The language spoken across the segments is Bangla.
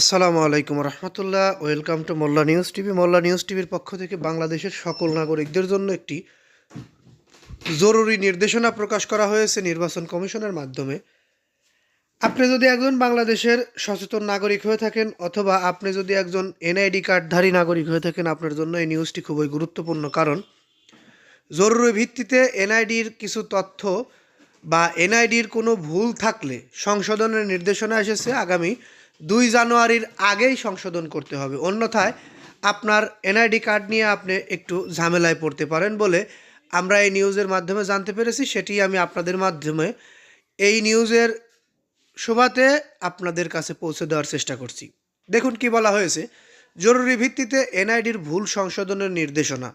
আসসালামু আলাইকুম রহমতুল্লাহ। Welcome to Molla news TV. Molla news টিভির পক্ষ থেকে বাংলাদেশের সকল নাগরিকদের জন্য একটি জরুরি নির্দেশনা প্রকাশ করা হয়েছে নির্বাচন কমিশনের মাধ্যমে। আপনি যদি একজন বাংলাদেশের সচেতন নাগরিক হয়ে থাকেন অথবা আপনি যদি একজন এনআইডি কার্ডধারী নাগরিক হয়ে থাকেন, আপনার জন্য এই নিউজটি খুবই গুরুত্বপূর্ণ। কারণ জরুরি ভিত্তিতে এনআইডির কিছু তথ্য বা এনআইডির কোনো ভুল থাকলে সংশোধনের নির্দেশনা এসেছে। আগামী দুই জানুয়ারির আগেই সংশোধন করতে হবে। অন্যথায় আপনার এনআইডি কার্ড নিয়ে আপনি একটু ঝামেলায় পড়তে পারেন বলে আমরা এই নিউজের মাধ্যমে জানতে পেরেছি। সেটি আমি আপনাদের মাধ্যমে এই নিউজের শোভাতে আপনাদের কাছে পৌঁছে দেওয়ার চেষ্টা করছি। দেখুন কি বলা হয়েছে। জরুরি ভিত্তিতে এনআইডির ভুল সংশোধনের নির্দেশনা।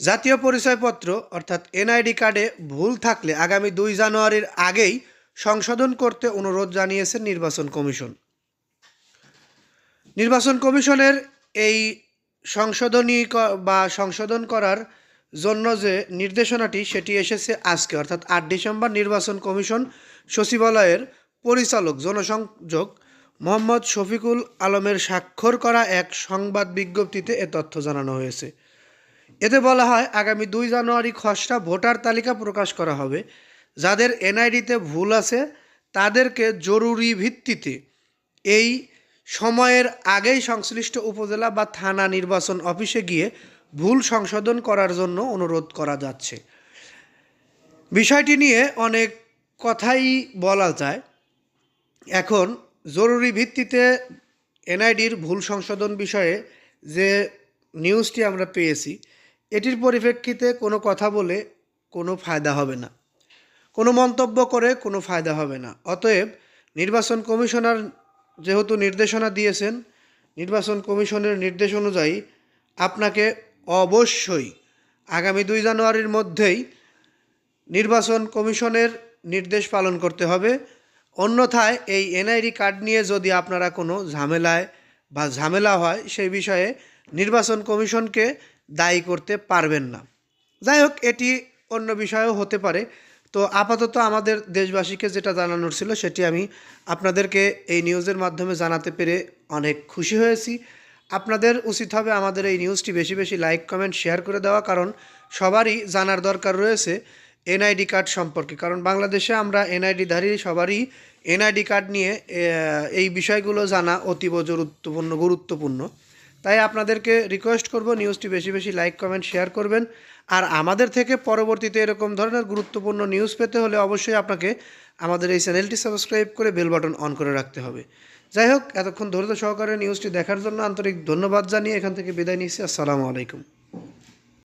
জাতীয় পরিচয়পত্র অর্থাৎ এনআইডি কার্ডে ভুল থাকলে আগামী দুই জানুয়ারির আগেই সংশোধন করতে অনুরোধ জানিয়েছে নির্বাচন কমিশন। নির্বাচন কমিশনের এই সংশোধনী বা সংশোধন করার জন্য যে নির্দেশনাটি, সেটি এসেছে আজকে। অর্থাৎ আট ডিসেম্বর নির্বাচন কমিশন সচিবালয়ের পরিচালক জনসংযোগ মোহাম্মদ শফিকুল আলমের স্বাক্ষর করা এক সংবাদ বিজ্ঞপ্তিতে এ তথ্য জানানো হয়েছে। এতে বলা হয়, আগামী দুই জানুয়ারি খসড়া ভোটার তালিকা প্রকাশ করা হবে। যাদের এনআইডিতে ভুল আছে, তাদেরকে জরুরি ভিত্তিতে এই সময়ের আগেই সংশ্লিষ্ট উপজেলা বা থানা নির্বাচন অফিসে গিয়ে ভুল সংশোধন করার জন্য অনুরোধ করা যাচ্ছে। বিষয়টি নিয়ে অনেক কথাই বলা যায়। এখন জরুরি ভিত্তিতে এনআইডির ভুল সংশোধন বিষয়ে যে নিউজটি আমরা পেয়েছি, এটির পরিপ্রেক্ষিতে কোনো কথা বলে কোনো ফায়দা হবে না। কোনো মন্তব্য করে কোনো ফায়দা হবে না। অতএব নির্বাচন কমিশনার যেহেতু নির্দেশনা দিয়েছেন, নির্বাচন কমিশনের নির্দেশ অনুযায়ী আপনাকে অবশ্যই আগামী দুই জানুয়ারির মধ্যেই নির্বাচন কমিশনের নির্দেশ পালন করতে হবে। অন্যথায় এই এনআইডি কার্ড নিয়ে যদি আপনারা কোনো ঝামেলায় বা ঝামেলা হয়, সেই বিষয়ে নির্বাচন কমিশনকে দায়ী করতে পারবেন না। যাই হোক, এটি অন্য বিষয়েও হতে পারে। তো আপাতত আমাদের দেশবাসীকে যেটা জানানোর ছিল সেটি আমি আপনাদেরকে এই নিউজের মাধ্যমে জানাতে পেরে অনেক খুশি হয়েছি। আপনাদের উচিত হবে আমাদের এই নিউজটি বেশি বেশি লাইক, কমেন্ট, শেয়ার করে দেওয়া, কারণ সবারই জানার দরকার রয়েছে এনআইডি কার্ড সম্পর্কে। কারণ বাংলাদেশে আমরা এনআইডিধারী সবারই এনআইডি কার্ড নিয়ে এই বিষয়গুলো জানা অতীব গুরুত্বপূর্ণ গুরুত্বপূর্ণ। তাই আপনাদেরকে রিকোয়েস্ট করব নিউজটি বেশি বেশি লাইক কমেন্ট শেয়ার করবেন। আর আমাদের থেকে পরবর্তীতে এরকম ধরনের গুরুত্বপূর্ণ নিউজ পেতে হলে অবশ্যই আপনাকে আমাদের এই চ্যানেলটি সাবস্ক্রাইব করে বেল বাটন অন করে রাখতে হবে। যাই হোক, এতক্ষণ ধৈর্য সহকারে নিউজটি দেখার জন্য আন্তরিক ধন্যবাদ জানিয়ে এখান থেকে বিদায় নিচ্ছি। আসসালামু আলাইকুম।